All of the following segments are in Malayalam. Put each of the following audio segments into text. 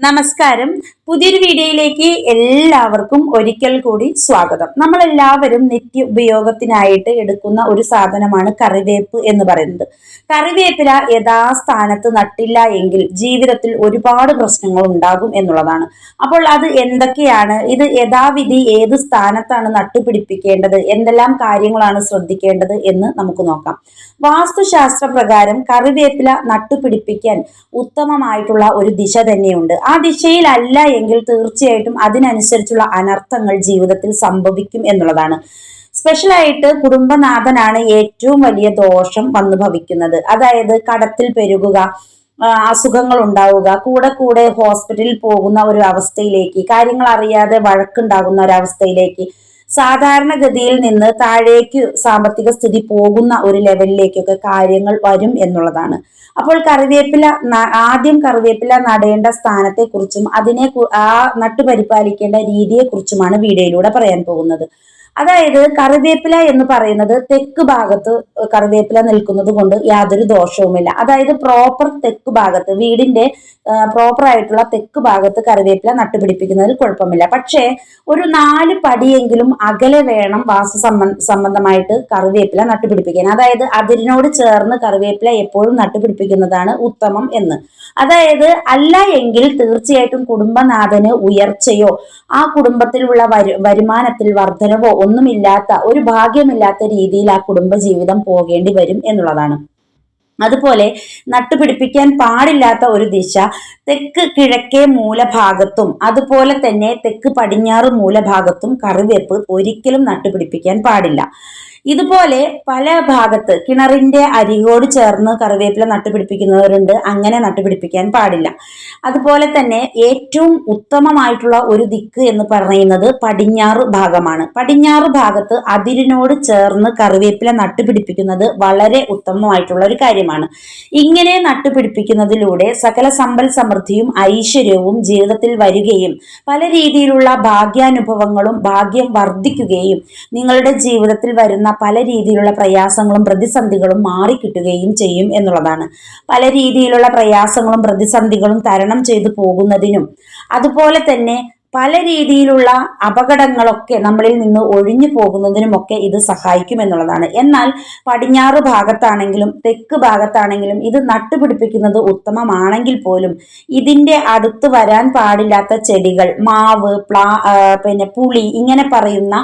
നമസ്കാരം. പുതിയൊരു വീഡിയോയിലേക്ക് എല്ലാവർക്കും ഒരിക്കൽ കൂടി സ്വാഗതം. നമ്മൾ എല്ലാവരും നിത്യ ഉപയോഗത്തിനായിട്ട് എടുക്കുന്ന ഒരു സാധനമാണ് കറിവേപ്പ് എന്ന് പറയുന്നത്. കറിവേപ്പില യഥാസ്ഥാനത്ത് നട്ടില്ല എങ്കിൽ ജീവിതത്തിൽ ഒരുപാട് പ്രശ്നങ്ങൾ ഉണ്ടാകും എന്നുള്ളതാണ്. അപ്പോൾ അത് എന്തൊക്കെയാണ്? ഇത് യഥാവിധി ഏത് സ്ഥാനത്താണ് നട്ടുപിടിപ്പിക്കേണ്ടത്? എന്തെല്ലാം കാര്യങ്ങളാണ് ശ്രദ്ധിക്കേണ്ടത് എന്ന് നമുക്ക് നോക്കാം. വാസ്തുശാസ്ത്ര പ്രകാരം കറിവേപ്പില നട്ടുപിടിപ്പിക്കാൻ ഉത്തമമായിട്ടുള്ള ഒരു ദിശ തന്നെയുണ്ട്. ആ ദിശയിലല്ല എങ്കിൽ തീർച്ചയായിട്ടും അതിനനുസരിച്ചുള്ള അനർത്ഥങ്ങൾ ജീവിതത്തിൽ സംഭവിക്കും എന്നുള്ളതാണ്. സ്പെഷ്യലായിട്ട് കുടുംബനാഥനാണ് ഏറ്റവും വലിയ ദോഷം വന്നു ഭവിക്കുന്നത്. അതായത് കടത്തിൽ പെരുകുക അസുഖങ്ങൾ ഉണ്ടാവുക കൂടെ കൂടെ ഹോസ്പിറ്റലിൽ പോകുന്ന ഒരു അവസ്ഥയിലേക്ക് കാര്യങ്ങൾ അറിയാതെ വഴക്കുണ്ടാകുന്ന ഒരവസ്ഥയിലേക്ക് സാധാരണഗതിയിൽ നിന്ന് താഴേക്ക് സാമ്പത്തിക സ്ഥിതി പോകുന്ന ഒരു ലെവലിലേക്കൊക്കെ കാര്യങ്ങൾ വരും എന്നുള്ളതാണ്. അപ്പോൾ കറിവേപ്പില ആദ്യം കറിവേപ്പില നടേണ്ട സ്ഥാനത്തെക്കുറിച്ചും അതിനെ ആ നട്ടുപരിപാലിക്കേണ്ട രീതിയെക്കുറിച്ചുമാണ് വീഡിയോയിലൂടെ പറയാൻ പോകുന്നത്. അതായത് കറിവേപ്പില എന്ന് പറയുന്നത് തെക്ക് ഭാഗത്ത് കറിവേപ്പില നിൽക്കുന്നത് കൊണ്ട് യാതൊരു ദോഷവുമില്ല. അതായത് പ്രോപ്പർ തെക്ക് ഭാഗത്ത് വീടിന്റെ പ്രോപ്പർ ആയിട്ടുള്ള തെക്ക് ഭാഗത്ത് കറിവേപ്പില നട്ടുപിടിപ്പിക്കുന്നതിൽ കുഴപ്പമില്ല. പക്ഷേ ഒരു നാല് പടിയെങ്കിലും അകലെ വേണം വാസ സംബന്ധമായിട്ട് കറിവേപ്പില നട്ടുപിടിപ്പിക്കാൻ. അതായത് അതിരിനോട് ചേർന്ന് കറിവേപ്പില എപ്പോഴും നട്ടുപിടിപ്പിക്കുന്നതാണ് ഉത്തമം എന്ന്. അതായത് അല്ല എങ്കിൽ തീർച്ചയായിട്ടും കുടുംബനാഥന് ഉയർച്ചയോ ആ കുടുംബത്തിലുള്ള വരുമാനത്തിൽ വർധനവോ ഒന്നുമില്ലാത്ത ഒരു ഭാഗ്യമില്ലാത്ത രീതിയിൽ ആ കുടുംബജീവിതം പോകേണ്ടി വരും എന്നുള്ളതാണ്. അതുപോലെ നട്ടുപിടിപ്പിക്കാൻ പാടില്ലാത്ത ഒരു ദിശ തെക്ക് കിഴക്കേ മൂലഭാഗത്തും അതുപോലെ തന്നെ തെക്ക് പടിഞ്ഞാറ് മൂലഭാഗത്തും കറിവേപ്പ് ഒരിക്കലും നട്ടുപിടിപ്പിക്കാൻ പാടില്ല. ഇതുപോലെ പല ഭാഗത്ത് കിണറിന്റെ അരികോട് ചേർന്ന് കറിവേപ്പില നട്ടുപിടിപ്പിക്കുന്നവരുണ്ട്. അങ്ങനെ നട്ടുപിടിപ്പിക്കാൻ പാടില്ല. അതുപോലെ തന്നെ ഏറ്റവും ഉത്തമമായിട്ടുള്ള ഒരു ദിക്ക് എന്ന് പറയുന്നത് പടിഞ്ഞാറ് ഭാഗമാണ്. പടിഞ്ഞാറ് ഭാഗത്ത് അതിരിനോട് ചേർന്ന് കറിവേപ്പില നട്ടുപിടിപ്പിക്കുന്നത് വളരെ ഉത്തമമായിട്ടുള്ള ഒരു കാര്യമാണ്. ഇങ്ങനെ നട്ടുപിടിപ്പിക്കുന്നതിലൂടെ സകല സമ്പൽ സമൃദ്ധിയും ഐശ്വര്യവും ജീവിതത്തിൽ വരികയും പല രീതിയിലുള്ള ഭാഗ്യാനുഭവങ്ങളും ഭാഗ്യം വർദ്ധിക്കുകയും നിങ്ങളുടെ ജീവിതത്തിൽ വരുന്ന പല രീതിയിലുള്ള പ്രയാസങ്ങളും പ്രതിസന്ധികളും മാറിക്കിട്ടുകയും ചെയ്യും എന്നുള്ളതാണ്. പല രീതിയിലുള്ള പ്രയാസങ്ങളും പ്രതിസന്ധികളും തരണം ചെയ്തു പോകുന്നതിനും അതുപോലെ തന്നെ പല രീതിയിലുള്ള അപകടങ്ങളൊക്കെ നമ്മളിൽ നിന്ന് ഒഴിഞ്ഞു പോകുന്നതിനുമൊക്കെ ഇത് സഹായിക്കും എന്നുള്ളതാണ്. എന്നാൽ പടിഞ്ഞാറ് ഭാഗത്താണെങ്കിലും തെക്ക് ഭാഗത്താണെങ്കിലും ഇത് നട്ടുപിടിപ്പിക്കുന്നത് ഉത്തമമാണെങ്കിൽ പോലും ഇതിന്റെ അടുത്ത് വരാൻ പാടില്ലാത്ത ചെടികൾ മാവ് പ്ലാ പിന്നെ പുളി ഇങ്ങനെ പറയുന്ന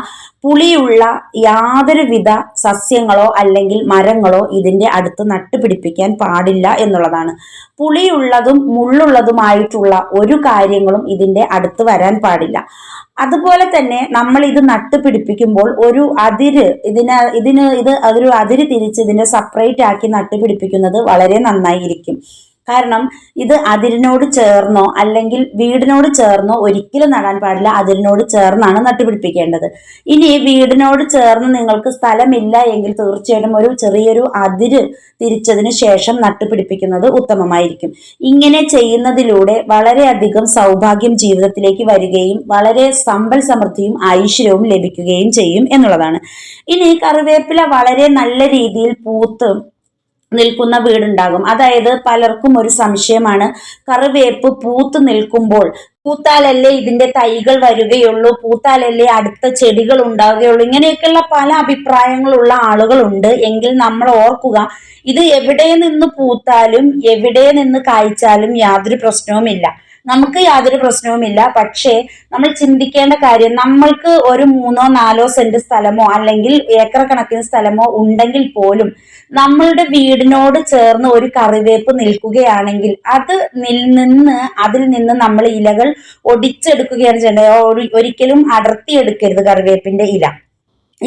പുളിയുള്ള യാതൊരുവിധ സസ്യങ്ങളോ അല്ലെങ്കിൽ മരങ്ങളോ ഇതിന്റെ അടുത്ത് നട്ടുപിടിപ്പിക്കാൻ പാടില്ല എന്നുള്ളതാണ്. പുളിയുള്ളതും മുള്ളുള്ളതുമായിട്ടുള്ള ഒരു കാര്യങ്ങളും ഇതിന്റെ അടുത്ത് വരാൻ പാടില്ല. അതുപോലെ തന്നെ നമ്മൾ ഇത് നട്ടുപിടിപ്പിക്കുമ്പോൾ ഒരു അതിര് ഇതിന് ഇതിന് ഇത് ഒരു അതിര് തിരിച്ച് ഇതിനെ സെപ്പറേറ്റ് ആക്കി നട്ടുപിടിപ്പിക്കുന്നത് വളരെ നന്നായിരിക്കും. കാരണം ഇത് അതിരിനോട് ചേർന്നോ അല്ലെങ്കിൽ വീടിനോട് ചേർന്നോ ഒരിക്കലും നടാൻ പാടില്ല അതിരിനോട് ചേർന്നാണ് നട്ടുപിടിപ്പിക്കേണ്ടത്. ഇനി വീടിനോട് ചേർന്ന് നിങ്ങൾക്ക് സ്ഥലമില്ല എങ്കിൽ തീർച്ചയായിട്ടും ഒരു ചെറിയൊരു അതിര് തിരിച്ചതിന് ശേഷം നട്ടുപിടിപ്പിക്കുന്നത് ഉത്തമമായിരിക്കും. ഇങ്ങനെ ചെയ്യുന്നതിലൂടെ വളരെയധികം സൗഭാഗ്യം ജീവിതത്തിലേക്ക് വരികയും വളരെ സമ്പൽ സമൃദ്ധിയും ഐശ്വര്യവും ലഭിക്കുകയും ചെയ്യും എന്നുള്ളതാണ്. ഇനി കറിവേപ്പില വളരെ നല്ല രീതിയിൽ പൂത്ത് നിൽക്കുന്ന വീടുണ്ടാകും. അതായത് പലർക്കും ഒരു സംശയമാണ്. കറിവേപ്പ് പൂത്ത് നിൽക്കുമ്പോൾ പൂത്താലല്ലേ ഇതിന്റെ തൈകൾ വരികയുള്ളൂ? പൂത്താലല്ലേ അടുത്ത ചെടികൾ ഉണ്ടാവുകയുള്ളൂ? ഇങ്ങനെയൊക്കെയുള്ള പല അഭിപ്രായങ്ങളുള്ള ആളുകളുണ്ട്. എങ്കിൽ നമ്മൾ ഓർക്കുക ഇത് എവിടെ നിന്ന് പൂത്താലും എവിടെ നിന്ന് കായ്ച്ചാലും യാതൊരു പ്രശ്നവുമില്ല. നമുക്ക് യാതൊരു പ്രശ്നവുമില്ല. പക്ഷേ നമ്മൾ ചിന്തിക്കേണ്ട കാര്യം നമ്മൾക്ക് ഒരു മൂന്നോ നാലോ സെന്റ് സ്ഥലമോ അല്ലെങ്കിൽ ഏക്കർ കണക്കിന് സ്ഥലമോ ഉണ്ടെങ്കിൽ പോലും നമ്മളുടെ വീടിനോട് ചേർന്ന് ഒരു കറിവേപ്പ് നിൽക്കുകയാണെങ്കിൽ അത് നിന്ന് അതിൽ നിന്ന് നമ്മൾ ഇലകൾ ഒടിച്ചെടുക്കുകയാണ് ചെയ്യേണ്ടത്. ഒരി- ഒരിക്കലും അടർത്തിയെടുക്കരുത് കറിവേപ്പിന്റെ ഇല.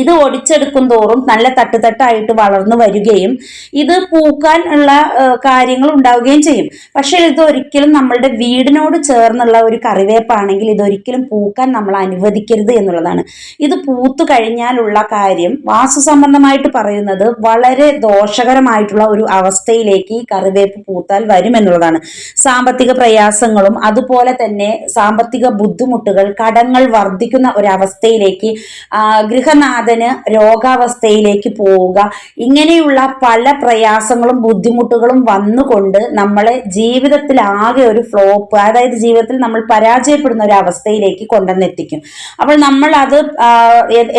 ഇത് ഒടിച്ചെടുക്കും തോറും നല്ല തട്ടുതട്ടായിട്ട് വളർന്നു വരികയും ഇത് പൂക്കാൻ ഉള്ള കാര്യങ്ങൾ ഉണ്ടാവുകയും ചെയ്യും. പക്ഷേ ഇത് ഒരിക്കലും നമ്മളുടെ വീടിനോട് ചേർന്നുള്ള ഒരു കറിവേപ്പാണെങ്കിൽ ഇതൊരിക്കലും പൂക്കാൻ നമ്മൾ അനുവദിക്കരുത് എന്നുള്ളതാണ്. ഇത് പൂത്തു കഴിഞ്ഞാലുള്ള കാര്യം വാസ്തു സംബന്ധമായിട്ട് പറയുന്നത് വളരെ ദോഷകരമായിട്ടുള്ള ഒരു അവസ്ഥയിലേക്ക് ഈ കറിവേപ്പ് പൂത്താൽ വരും എന്നുള്ളതാണ്. സാമ്പത്തിക പ്രയാസങ്ങളും അതുപോലെ തന്നെ സാമ്പത്തിക ബുദ്ധിമുട്ടുകൾ കടങ്ങൾ വർദ്ധിക്കുന്ന ഒരവസ്ഥയിലേക്ക് ഗൃഹനാഥ നാഥന് രോഗാവസ്ഥയിലേക്ക് പോവുക. ഇങ്ങനെയുള്ള പല പ്രയാസങ്ങളും ബുദ്ധിമുട്ടുകളും വന്നുകൊണ്ട് നമ്മളെ ജീവിതത്തിൽ ആകെ ഒരു ഫ്ലോപ്പ് അതായത് ജീവിതത്തിൽ നമ്മൾ പരാജയപ്പെടുന്ന ഒരു അവസ്ഥയിലേക്ക് കൊണ്ടുവന്നെത്തിക്കും അപ്പോൾ നമ്മൾ അത്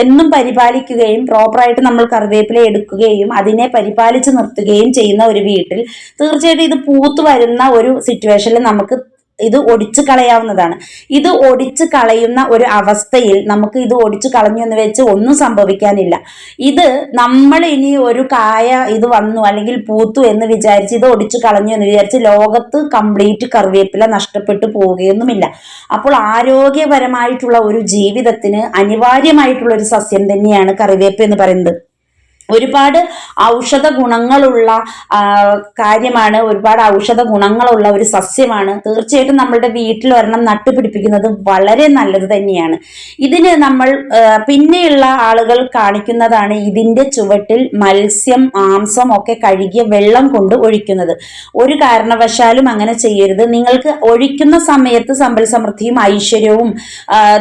എന്നും പരിപാലിക്കുകയും പ്രോപ്പറായിട്ട് നമ്മൾ കറിവേപ്പില എടുക്കുകയും അതിനെ പരിപാലിച്ച് നിർത്തുകയും ചെയ്യുന്ന ഒരു വീട്ടിൽ തീർച്ചയായിട്ടും ഇത് പൂത്തു വരുന്ന ഒരു സിറ്റുവേഷനിൽ നമുക്ക് ഇത് ഒടിച്ചു കളയാവുന്നതാണ്. ഇത് ഒടിച്ചു കളയുന്ന ഒരു അവസ്ഥയിൽ നമുക്ക് ഇത് ഒടിച്ചു കളഞ്ഞു എന്ന് വെച്ച് ഒന്നും സംഭവിക്കാനില്ല. ഇത് നമ്മൾ ഇനി ഒരു കായ ഇത് വന്നു അല്ലെങ്കിൽ പൂത്തു എന്ന് വിചാരിച്ച് ഇത് ഒടിച്ചു കളഞ്ഞു എന്ന് വിചാരിച്ച് ലോകത്ത് കംപ്ലീറ്റ് കറിവേപ്പില നഷ്ടപ്പെട്ടു പോവുകയൊന്നുമില്ല അപ്പോൾ ആരോഗ്യപരമായിട്ടുള്ള ഒരു ജീവിതത്തിന് അനിവാര്യമായിട്ടുള്ള ഒരു സസ്യം തന്നെയാണ് കറിവേപ്പ് എന്ന് പറയുന്നത്. ഒരുപാട് ഔഷധ ഗുണങ്ങളുള്ള കാര്യമാണ്. ഒരുപാട് ഔഷധ ഗുണങ്ങളുള്ള ഒരു സസ്യമാണ്. തീർച്ചയായിട്ടും നമ്മളുടെ വീട്ടിൽ ഒരെണ്ണം നട്ടുപിടിപ്പിക്കുന്നത് വളരെ നല്ലത് തന്നെയാണ്. ഇതിന് നമ്മൾ പിന്നെയുള്ള ആളുകൾ കാണിക്കുന്നതാണ് ഇതിന്റെ ചുവട്ടിൽ മത്സ്യം മാംസം ഒക്കെ കഴുകിയ വെള്ളം കൊണ്ട് ഒഴിക്കുന്നത്. ഒരു കാരണവശാലും അങ്ങനെ ചെയ്യരുത്. നിങ്ങൾക്ക് ഒഴിക്കുന്ന സമയത്ത് സമ്പൽ സമൃദ്ധിയും ഐശ്വര്യവും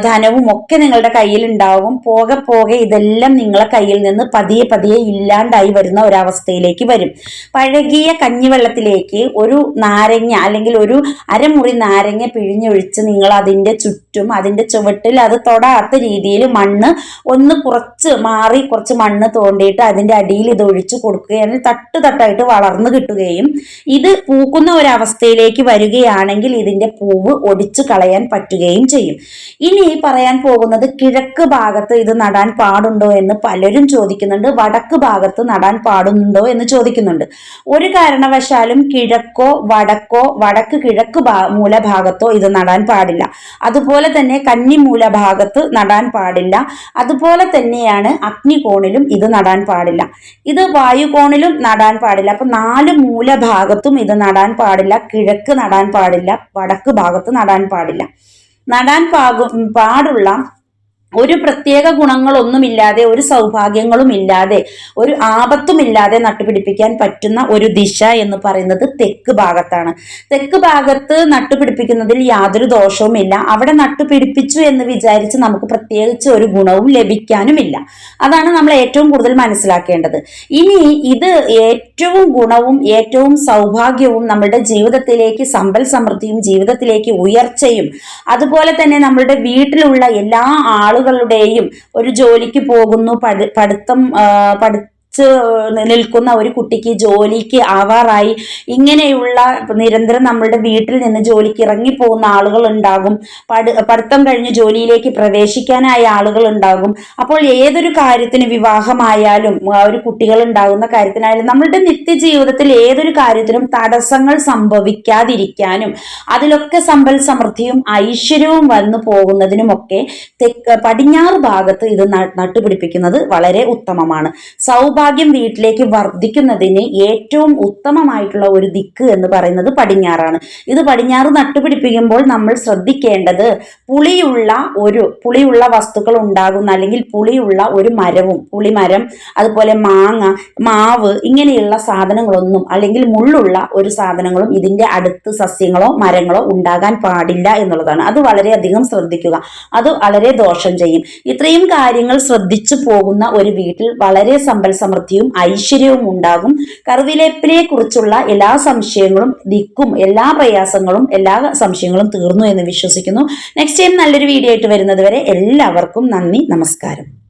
ധനവും ഒക്കെ നിങ്ങളുടെ കയ്യിൽ ഉണ്ടാവും. പോകെ പോകെ ഇതെല്ലാം നിങ്ങളെ കയ്യിൽ നിന്ന് പതിയെ പതിയെ ഇല്ലാണ്ടായി വരുന്ന ഒരവസ്ഥയിലേക്ക് വരും. പഴകിയ കഞ്ഞിവെള്ളത്തിലേക്ക് ഒരു നാരങ്ങ അല്ലെങ്കിൽ ഒരു അരമുറി നാരങ്ങ പിഴിഞ്ഞൊഴിച്ച് നിങ്ങൾ അതിന്റെ ചുറ്റും അതിന്റെ ചുവട്ടിൽ അത് തൊടാത്ത രീതിയിൽ മണ്ണ് ഒന്ന് കുറച്ച് മാറി കുറച്ച് മണ്ണ് തോണ്ടിയിട്ട് അതിന്റെ അടിയിൽ ഇത് ഒഴിച്ചു കൊടുക്കുകയാണെങ്കിൽ തട്ട് തട്ടായിട്ട് വളർന്നു കിട്ടുകയും ഇത് പൂക്കുന്ന ഒരവസ്ഥയിലേക്ക് വരികയാണെങ്കിൽ ഇതിന്റെ പൂവ് ഒടിച്ചു കളയാൻ പറ്റുകയും ചെയ്യും. ഇനി പറയാൻ പോകുന്നത് കിഴക്ക് ഭാഗത്ത് ഇത് നടാൻ പാടുണ്ടോ എന്ന് പലരും ചോദിക്കുന്നുണ്ട്. വടക്ക് ഭാഗത്ത് നടാൻ പാടുന്നുണ്ടോ എന്ന് ചോദിക്കുന്നുണ്ട്. ഒരു കാരണവശാലും കിഴക്കോ വടക്കോ വടക്ക് കിഴക്ക് മൂലഭാഗത്തോ ഇത് നടാൻ പാടില്ല. അതുപോലെ തന്നെ കന്നി മൂലഭാഗത്ത് നടാൻ പാടില്ല. അതുപോലെ തന്നെയാണ് അഗ്നികോണിലും ഇത് നടാൻ പാടില്ല. ഇത് വായുകോണിലും നടാൻ പാടില്ല. അപ്പൊ നാല് മൂലഭാഗത്തും ഇത് നടാൻ പാടില്ല. കിഴക്ക് നടാൻ പാടില്ല. വടക്ക് ഭാഗത്ത് നടാൻ പാടില്ല. നടാൻ പാകും പാടുള്ള ഒരു പ്രത്യേക ഗുണങ്ങളൊന്നുമില്ലാതെ ഒരു സൗഭാഗ്യങ്ങളും ഇല്ലാതെ ഒരു ആപത്തുമില്ലാതെ നട്ടുപിടിപ്പിക്കാൻ പറ്റുന്ന ഒരു ദിശ എന്ന് പറയുന്നത് തെക്ക് ഭാഗത്താണ്. തെക്ക് ഭാഗത്ത് നട്ടുപിടിപ്പിക്കുന്നതിൽ യാതൊരു ദോഷവുമില്ല. അവിടെ നട്ടുപിടിപ്പിച്ചു എന്ന് വിചാരിച്ച് നമുക്ക് പ്രത്യേകിച്ച് ഒരു ഗുണവും ലഭിക്കാനുമില്ല. അതാണ് നമ്മൾ ഏറ്റവും കൂടുതൽ മനസ്സിലാക്കേണ്ടത്. ഇനി ഇത് ഏറ്റവും ഗുണവും ഏറ്റവും സൗഭാഗ്യവും നമ്മുടെ ജീവിതത്തിലേക്ക് സമ്പൽ സമൃദ്ധിയും ജീവിതത്തിലേക്ക് ഉയർച്ചയും അതുപോലെ തന്നെ നമ്മളുടെ വീട്ടിലുള്ള എല്ലാ ആളുകളുടെയും ഒരു ജോലിക്ക് പോകുന്നു പഠിത്തം പഠിത്തം പഠി നിൽക്കുന്ന ഒരു കുട്ടിക്ക് ജോലിക്ക് ആവാറായി. ഇങ്ങനെയുള്ള നിരന്തരം നമ്മളുടെ വീട്ടിൽ നിന്ന് ജോലിക്ക് ഇറങ്ങിപ്പോകുന്ന ആളുകൾ ഉണ്ടാകും. പഠി പഠിത്തം കഴിഞ്ഞ് ജോലിയിലേക്ക് പ്രവേശിക്കാനായ ആളുകൾ ഉണ്ടാകും. അപ്പോൾ ഏതൊരു കാര്യത്തിന് വിവാഹമായാലും ഒരു കുട്ടികൾ ഉണ്ടാകുന്ന കാര്യത്തിനായാലും നമ്മളുടെ നിത്യജീവിതത്തിൽ ഏതൊരു കാര്യത്തിനും തടസ്സങ്ങൾ സംഭവിക്കാതിരിക്കാനും അതിലൊക്കെ സമ്പൽ സമൃദ്ധിയും ഐശ്വര്യവും വന്നു പോകുന്നതിനുമൊക്കെ തെക്ക് പടിഞ്ഞാറ് ഭാഗത്ത് ഇത് നട്ടുപിടിപ്പിക്കുന്നത് വളരെ ഉത്തമമാണ്. സൗഭാഗ്യം വീട്ടിലേക്ക് വർദ്ധിക്കുന്നതിന് ഏറ്റവും ഉത്തമമായിട്ടുള്ള ഒരു ദിക്ക് എന്ന് പറയുന്നത് പടിഞ്ഞാറാണ്. ഇത് പടിഞ്ഞാറ് നട്ടുപിടിപ്പിക്കുമ്പോൾ നമ്മൾ ശ്രദ്ധിക്കേണ്ടത് പുളിയുള്ള ഒരു പുളിയുള്ള വസ്തുക്കൾ ഉണ്ടാകുന്ന അല്ലെങ്കിൽ പുളിയുള്ള ഒരു മരവും പുളിമരം അതുപോലെ മാങ്ങ മാവ് ഇങ്ങനെയുള്ള സാധനങ്ങളൊന്നും അല്ലെങ്കിൽ മുള്ളുള്ള ഒരു സാധനങ്ങളും ഇതിന്റെ അടുത്ത് സസ്യങ്ങളോ മരങ്ങളോ ഉണ്ടാകാൻ പാടില്ല എന്നുള്ളതാണ്. അത് വളരെയധികം ശ്രദ്ധിക്കുക. അത് വളരെ ദോഷം ചെയ്യും. ഇത്രയും കാര്യങ്ങൾ ശ്രദ്ധിച്ചു പോകുന്ന ഒരു വീട്ടിൽ വളരെ സമ്പൽ സമൃദ്ധിയും ഐശ്വര്യവും ഉണ്ടാകും. കറിവേപ്പിലയെ കുറിച്ചുള്ള എല്ലാ സംശയങ്ങളും ദിക്കും എല്ലാ പ്രയാസങ്ങളും എല്ലാ സംശയങ്ങളും തീർന്നു എന്ന് വിശ്വസിക്കുന്നു. നെക്സ്റ്റ് ടൈം നല്ലൊരു വീഡിയോ ആയിട്ട് വരുന്നത് വരെ എല്ലാവർക്കും നന്ദി നമസ്കാരം.